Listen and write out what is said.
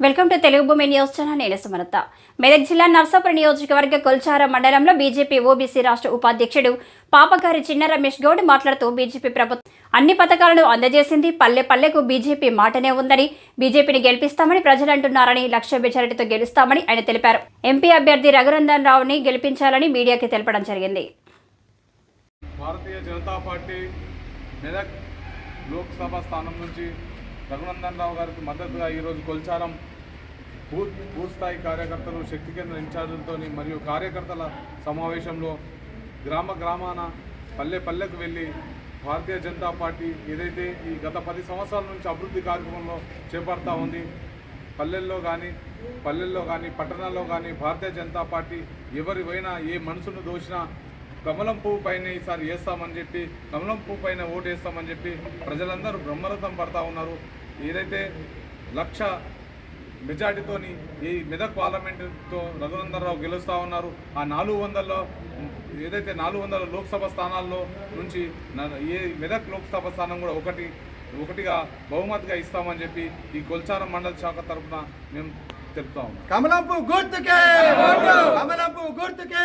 Welcome to Telugu భూమి news channel నేను మెదక్ జిల్లా నర్సాపురం నియోజకవర్గ కొల్చార మండలంలో బీజేపీ ఓబీసీ రాష్ట్ర ఉపాధ్యక్షుడు పాపకారి చిన్న రమేష్ గౌడ్ మాట్లాడుతూ బీజేపీ ప్రభుత్వం అన్ని పథకాలను అందజేసింది. పల్లె పల్లెకు బీజేపీ మాటనే ఉందని బీజేపీని గెలిపిస్తామని ప్రజలు అంటున్నారని లక్ష్య మెజారిటీతో గెలుస్తామని ఆయన తెలిపారు. ఎంపీ అభ్యర్థి రఘునందన్ రావుని గెలిపించాలని మీడియాకి తెలపడం జరిగింది. లోక్సభ స్థానం నుంచి రఘునందన్ రావు గారికి మద్దతుగా ఈరోజు కొల్చారం. బూత్ బూత్ స్థాయి కార్యకర్తలు శక్తి కేంద్ర ఇన్ఛార్జీలతో మరియు కార్యకర్తల సమావేశంలో గ్రామ గ్రామాన పల్లె పల్లెకు వెళ్ళి భారతీయ జనతా పార్టీ ఏదైతే ఈ గత పది సంవత్సరాల నుంచి అభివృద్ధి కార్యక్రమంలో చేపడతా ఉంది పల్లెల్లో కానీ పల్లెల్లో కానీ పట్టణాల్లో కానీ భారతీయ జనతా పార్టీ ఎవరి ఏ మనసును దోషినా కమలం పువ్వు పైన ఈసారి వేస్తామని చెప్పి కమలం పువ్వు పైన ఓటు వేస్తామని చెప్పి ప్రజలందరూ బ్రహ్మరథం పడతా ఉన్నారు. ఏదైతే లక్ష మెజార్టీతోని ఈ మెదక్ పార్లమెంటుతో రఘునందనరావు గెలుస్తూ ఉన్నారు ఆ నాలుగు వందల్లో ఏదైతే నాలుగు వందల లోక్సభ స్థానాల్లో నుంచి ఏ మెదక్ లోక్సభ స్థానం కూడా ఒకటి ఒకటిగా బహుమతిగా ఇస్తామని చెప్పి ఈ కొల్చారం మండల శాఖ తరఫున మేము తెలుపుతా ఉన్నాం. కమలంపు గుర్తుకే! కమలంపు గుర్తుకే!